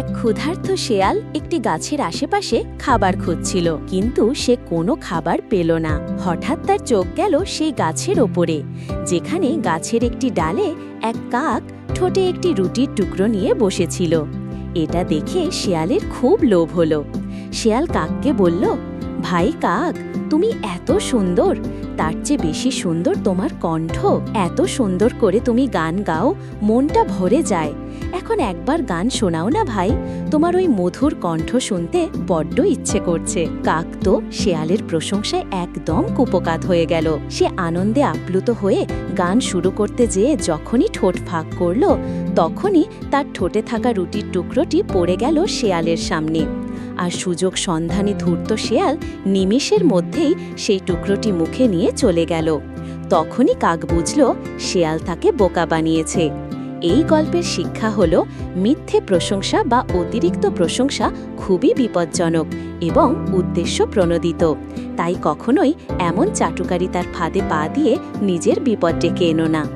এক ক্ষুধার্ত শেয়াল একটি গাছের আশেপাশে খাবার খুঁজছিল, কিন্তু সে কোনো খাবার পেল না। হঠাৎ তার চোখ গেল সেই গাছের ওপরে, যেখানে গাছের একটি ডালে এক কাক ঠোঁটে একটি রুটির টুকরো নিয়ে বসেছিল। এটা দেখে শেয়ালের খুব লোভ হলো। শেয়াল কাককে বলল ভাই কাক, তুমি এত সুন্দর। তার চেয়ে বেশি সুন্দর তোমার কণ্ঠ। এত সুন্দর করে তুমি গান গাও, মনটা ভরে যায়। এখন একবার গান শোনাও না ভাই, তোমার ওই মধুর কণ্ঠ শুনতে বড্ড ইচ্ছে করছে। কাক তো শেয়ালের প্রশংসায় একদম কুপকাত হয়ে গেল। সে আনন্দে আপ্লুত হয়ে গান শুরু করতে যেয়ে যখনই ঠোঁট ফাঁক করল, তখনই তার ঠোঁটে থাকা রুটির টুকরোটি পড়ে গেল শেয়ালের সামনে। আর সুযোগ সন্ধানী ধূর্ত শেয়াল নিমিষের মধ্যেই সেই টুকরোটি মুখে নিয়ে চলে গেল। তখনই কাক বুঝল শেয়াল তাকে বোকা বানিয়েছে। এই গল্পের শিক্ষা হল, মিথ্যে প্রশংসা বা অতিরিক্ত প্রশংসা খুবই বিপজ্জনক এবং উদ্দেশ্য প্রণোদিত। তাই কখনোই এমন চাটুকারিতার ফাঁদে পা দিয়ে নিজের বিপদ ডেকে এনো না।